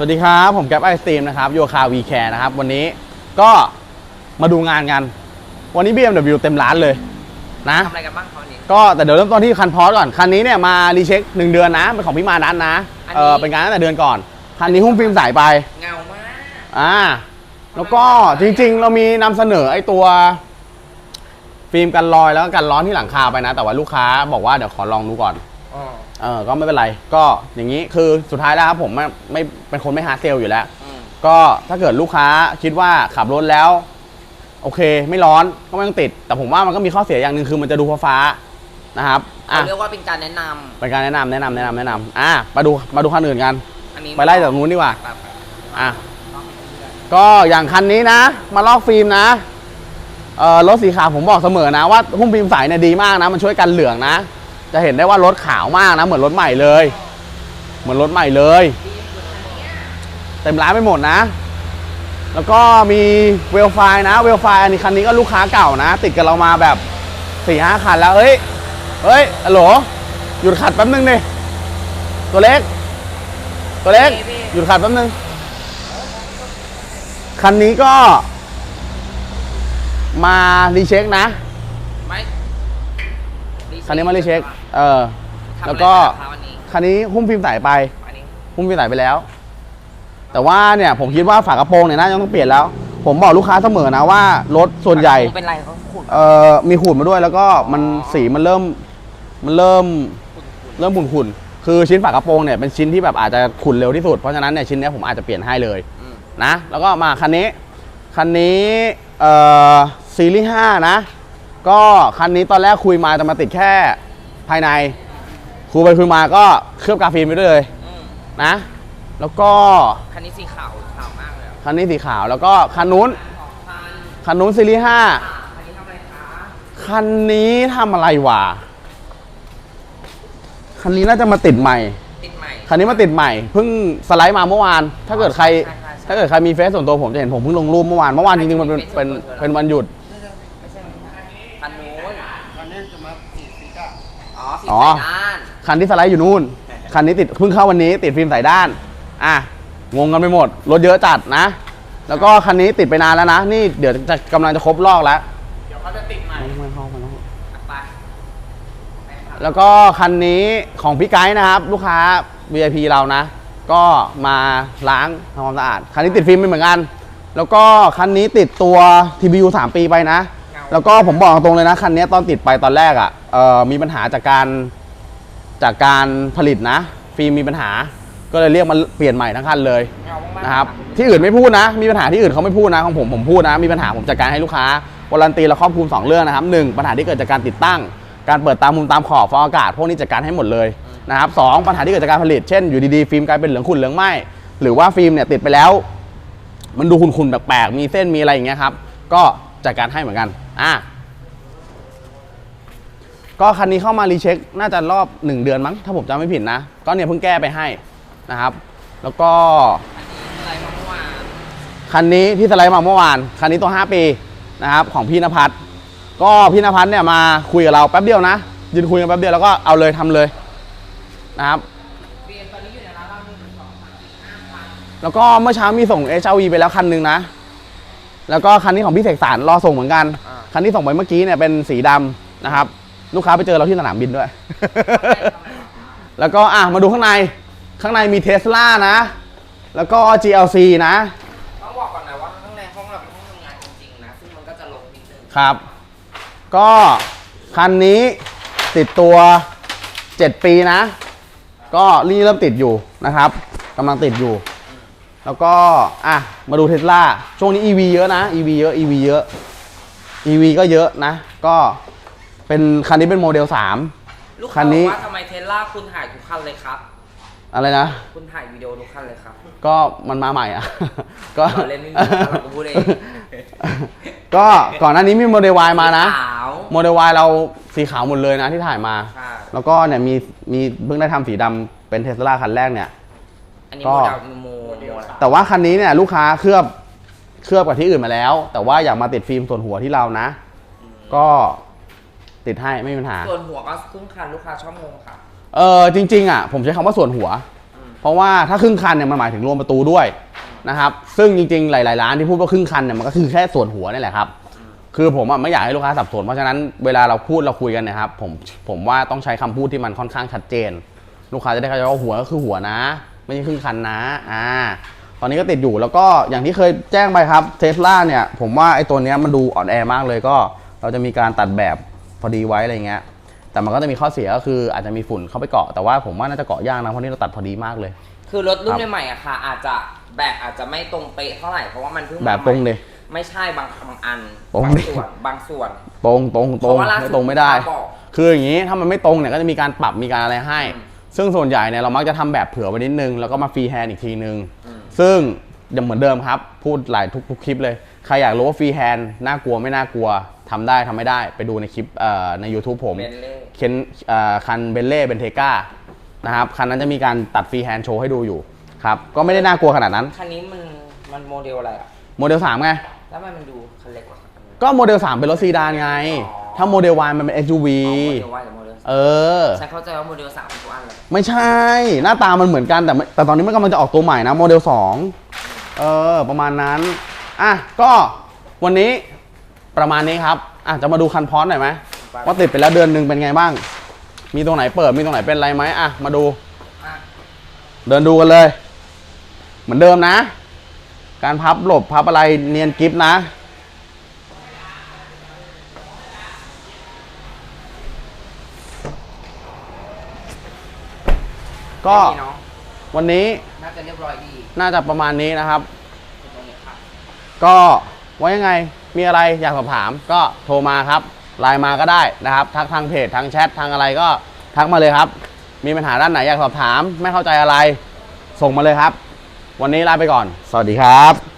สวัสดีครับ ผมแก๊ปไอสตรีมนะครับโยคาวีแคร์นะครับ วันนี้ก็มาดูงานกัน วันนี้ BMW เต็มร้านเลยนะทำอะไรกันบ้างครับวันนี้ ก็แต่เดี๋ยวเริ่มต้นที่คันพอสก่อน คันนี้เนี่ยมารีเช็ค 1 เดือนนะ เป็นของพี่มานัทนะอันนี้ เออเป็นงานตั้งแต่เดือนก่อน คันนี้หุ้มฟิล์มใสไปเงามากอ่าแล้วก็จริงๆ เรามีนำเสนอไอ้ตัว ฟิล์มกันรอยแล้วก็กันร้อนที่หลังคาไปนะ แต่ว่าลูกค้าบอกว่าเดี๋ยวขอลองดูก่อน อ๋อ เออก็ไม่เป็นไร ก็อย่างนี้คือสุดท้ายแล้วครับผมไม่ไม่เป็นคนไม่ฮาร์ดเซลอยู่แล้ว อืมก็ถ้าเกิดลูกค้าคิดว่าขับรถแล้ว โอเค ไม่ร้อนก็ไม่ต้องติด แต่ผมว่ามันก็มีข้อเสียอย่างหนึ่งคือมันจะดูฟ้าๆนะครับอะเขาเรียกว่าเป็นการแนะนเป็นการแนะนำแนะนำแนะนำแนะนำอะมาดูมาดูคันอื่นกันำอันนี้ไปไล่จากนู้นดีกว่าแบบอะ ก็อย่างคันนี้นะ มาลอกฟิล์มนะเอ่อรถสีขาวผมบอกเสมอนะว่าหุ้มฟิล์มใสเนี่ยดีมากนะ มันช่วยกันเหลืองนะ จะเห็นได้ว่ารถขาวมากนะ เหมือนรถใหม่เลย เหมือนรถใหม่เลย เต็มร้านไปหมดนะ แล้วก็มีเวลไฟนะ เวลไฟอันนี้คันนี้ก็ลูกค้าเก่านะ ติดกับเรามาแบบสี่ห้าคันแล้วเฮ้ยเฮ้ยฮัลโหลหยุดขัดแป๊บนึงดิตัวเล็ก ตัวเล็ก หยุดขัดแป๊บนึง คันนี้ก็ มารีเช็คนะไม่คันนี้มารีเช็ค เออ ทำแล้วอะไรก็กันครับวันนี้คันนี้หุ้มฟิล์มใสไป อันนี้หุ้มฟิล์มใสไปแล้ว แต่ว่าเนี่ยผมคิดว่าฝากระโปรงเนี่ยน่าจะต้องเปลี่ยนแล้ว ผมบอกลูกค้าเสมอนะว่ารถส่วนใหญ่เป็นไรเขาขุด เอ่อมีขูดมาด้วยแล้วก็มันสีมันเริ่มมันเริ่มเริ่มขุ่นๆคือชิ้นฝากระโปรงเนี่ยเป็นชิ้นที่แบบอาจจะขุ่นเร็วที่สุดเพราะฉะนั้นเนี่ยชิ้นเนี้ยผมอาจจะเปลี่ยนให้เลยอืมนะแล้วก็มาคันนี้คันนี้เอ่อซีรีส์5นะก็คันนี้ตอนแรกคุยมาจะมาติดแค่ ภายในคุยไปคุยมาก็เคลือบกราฟีนไปด้วยเลยอืมนะ แล้วก็คันนี้สีขาวขาวมากเลยอะคันนี้สีขาวแล้วก็คันนู้นคันคันนู้นซีรีส์5อะคันนี้ทำอะไรคะคันนี้ทำอะไรวะคันนี้น่าจะมาติดใหม่ ติดใหม่ คันนี้มาติดใหม่เพิ่งสไลด์มาเมื่อวาน ถ้าเกิดใคร ใช่ใช่ใช่ถ้าเกิดใครมีเฟซส่วนตัวผมจะเห็นผมเพิ่งลงรูปเมื่อวานเมื่อวานจริงๆมันเป็นเป็นเป็นวันหยุด ไม่ใช่คันนู้น คันนี้จะมาสีสีก้า อ๋อสีอ๋อใส่ด้าน คันที่สไลด์อยู่นู่น คันนี้ติดเพิ่งเข้าวันนี้ ติดฟิล์มใส่ด้าน อะ งงกันไปหมด รถเยอะจัดนะ แล้วก็คันนี้ติดไปนานแล้วนะ นี่เดี๋ยวจะกำลังจะครบรอบแล้ว เดี๋ยวเขาจะติดใหม่ไม่เข้ามาแล้วไปไปครับแล้วก็คันนี้ของพี่ไกด์นะครับ ลูกค้า VIP เรานะ ก็มาล้างทำความสะอาด คันนี้ติดฟิล์มไปเหมือนกัน แล้วก็คันนี้ติดตัว TBU 3 ปีไปนะ แล้วก็ผมบอกตรงเลยนะคันนี้ตอนติดไปตอนแรกอะ่ะเอ่อมีปัญหาจากการจากการผลิตนะ ฟิล์มมีปัญหา ก็เลยเรียกมาเปลี่ยนใหม่ทั้งคันเลยนะครับที่อื่นไม่พูดนะ มีปัญหาที่อื่นเขาไม่พูดนะของผมผมพูดนะ มีปัญหาผมจัดการให้ลูกค้าวารันตีและครอบคลุมสองเรื่องนะครับหนึ่งปัญหาที่เกิดจากการติดตั้ง การเปิดตามมุมตามขอบฟองอากาศ พวกนี้จัดการให้หมดเลยนะครับสองปัญหาที่เกิดจากการผลิตเช่นอยู่ดีๆฟิล์มกลายเป็นเหลืองขุ่นเหลืองไหมหรือว่าฟิล์มเนี่ยติดไปแล้ว มันดูขุ่นๆแปลกๆมีเส้นมีอะไรอย่างเงี้ยครับก็ จัดการให้เหมือนกัน อะ ก็คันนี้เข้ามารีเช็ค น่าจะรอบ 1 เดือนมั้ง ถ้าผมจำไม่ผิดนะ ก็เนี่ยเพิ่งแก้ไปให้นะครับ แล้วก็ คันนี้ที่สไลด์มาเมื่อวาน คันนี้ตัว 5 ปีนะครับ ของพี่นภัสก็พี่นภัสเนี่ยมาคุยกับเราแป๊บเดียวนะ ยืนคุยกันแป๊บเดียวแล้วก็เอาเลยทำเลยนะครับแล้วก็เมื่อเช้ามีส่ง HRV ไปแล้วคันหนึ่งนะ แล้วก็คันนี้ของพี่เสกสารรอส่งเหมือนกันคันที่ส่งไปเมื่อกี้เนี่ยเป็นสีดำนะครับ ลูกค้าไปเจอเราที่สนามบินด้วย แล้วก็อะมาดูข้างใน ข้างในมีเทสลานะ แล้วก็ GLC นะ ต้องบอกก่อนนะว่าข้างในห้องเราเป็นห้องทำงานจริงๆนะ ซึ่งมันก็จะลงนิดนึงครับ ก็คันนี้ติดตัว 7 ปีนะ ก็นี่เริ่มติดอยู่นะครับกำลังติดอยู่ แล้วก็อะมาดูเทสลาช่วงนี้ EV เยอะนะ EV เยอะ EV เยอะ EV ก็เยอะนะ ก็เป็นคันนี้เป็นโมเดล ลูกคัค้านบนี้อกว่าทำไมเทสลาคุณถ่ายทุกคันเลยครับ3อะไรนะ คุณถ่ายวิดีโอทุกคันเลยครับ ก็มันมาใหม่อะ ก็เราเล่นไม่มีเราก็พูดเอง ก็ก่อนหน้านี้มีโมเดล Y มานะ ขาวโมเดล Y เราสีขาวหมดเลยนะที่ถ่ายมาใช่แล้วก็เนี่ยมีมีเพิ่งได้ทำสีดำเป็นเทสลาคันแรกเนี่ย อันนี้ก็ โมเดลโมเดลแต่ว่าคันนี้เนี่ยลูกค้าเคลือบเคลือบกับที่อื่นมาแล้ว แต่ว่าอยากมาติดฟิล์มส่วนหัวที่เรานะ ก็ติดให้ไม่มีปัญหา ส่วนหัวก็ครึ่งคันลูกค้าชอบงงค่ะ เออจริงๆอะผมใช้คำว่าส่วนหัว อืม เพราะว่าถ้าครึ่งคันเนี่ยมันหมายถึงรวมประตูด้วยนะครับ ซึ่งจริงๆ หลายๆร้านที่พูดว่าครึ่งคันเนี่ยมันก็คือแค่ส่วนหัวนี่แหละครับ คือผมอะไม่อยากให้ลูกค้าสับสนเพราะฉะนั้นเวลาเราพูดเราคุยกันเนะครับผมผมว่าต้องใช้คำพูดที่มันค่อนข้างชัดเจน ลูกค้าจะได้เข้าใจว่าหัวก็คือหัวนะ ไม่ใช่ครึ่งคันนะอ่าตอนนี้ก็ติดอยู่แล้วก็อย่างที่เคยแจ้งไปครับเทสลาเนี่ย ผมว่าไอ้ตัวเนี้ยมันดูอ่อนแอมากเลยก็ เราจะมีการตัดแบบพอดีไว้อะไรเงี้ยแต่มันก็จะมีข้อเสียก็คืออาจจะมีฝุ่นเข้าไปเกาะแต่ว่าผมว่าน่าจะเกาะยากนะเพราะนี่เราตัดพอดีมากเลย คือรถรุ่ครันบใหม่ๆอะค่ะ อาจจะแบบอาจจะไม่ตรงเป๊ะเท่าไหร่เพราะว่ามันเพิ่งมาแบบตรงใหม่เลย ไม่ใช่บางบางอันตรงบางดิ ส่วนบางส่วน ตรงตรงตรงเพราะว่าล่าสุดไม่ตรงไม่ได้ลูกค้าบอกคืออย่างนี้ถ้ามันไม่ตรงเนี่ยก็จะมีการปรับมีการอะไรให้ อืม ซึ่งส่วนใหญ่เนี่ยเรามักจะทำแบบเผื่อไว้นิดนึง แล้วก็มาฟรีแฮนด์อีกทีนึงอืมซึ่งยังเหมือนเดิมครับ พูดหลายทุกทุกคลิปเลย ใครอยากรู้ว่าฟรีแฮนด์น่ากลัวไม่น่ากลัวทำได้ทำไม่ได้ไปดูในคลิปเอ่อใน YouTube ผมเบนเล่เคนเอ่อคันเบนเล่เบนเทกานะครับคันนั้นจะมีการตัดฟรีแฮนด์โชว์ให้ดูอยู่ครับก็ไม่ได้น่ากลัวขนาดนั้น คันนี้มันมันโมเดลอะไรอะโมเดล3ไงแล้วทำไมมันดูคันเล็กกว่าคันนี้ก็โมเดล 3 เป็นรถซีดานไงอ๋อถ้าโมเดล Y มันเป็น SUV อ๋อโมเดลวายกับโม เดลเออ ฉันเข้าใจว่าโมเดลสามเป็นตัวอันเลยไม่ใช่ หน้าตามันเหมือนกันแต่ไม่แต่ตอนนี้มันกำลังจะออกตัวใหม่นะโมเดล2เออ ประมาณนั้น อะ ก็วันนี้ประมาณนี้ครับ อะ จะมาดูคันพอสหน่อยไหมว่าติดไปแล้วเดือนหนึ่งเป็นไงบ้าง มีตรงไหนเปิดมีตรงไหนเป็นอะไรไหมอะ มาดู อะเดินดูกันเลย เหมือนเดิมนะ การพับหลบพับอะไรเนียนกิฟนะ ก็ไม่มีเนาะวันนี้น่าจะเรียบร้อยดีน่าจะประมาณนี้นะครับ ตรงนี้ค่ะ ก็ว่ายังไงมีอะไรอยากสอบถามก็โทรมาครับไลน์มาก็ได้นะครับทักทางเพจทางแชททางอะไรก็ทักมาเลยครับ มีปัญหาด้านไหนอยากสอบถาม ไม่เข้าใจอะไร ส่งมาเลยครับ วันนี้ลาไปก่อน สวัสดีครับ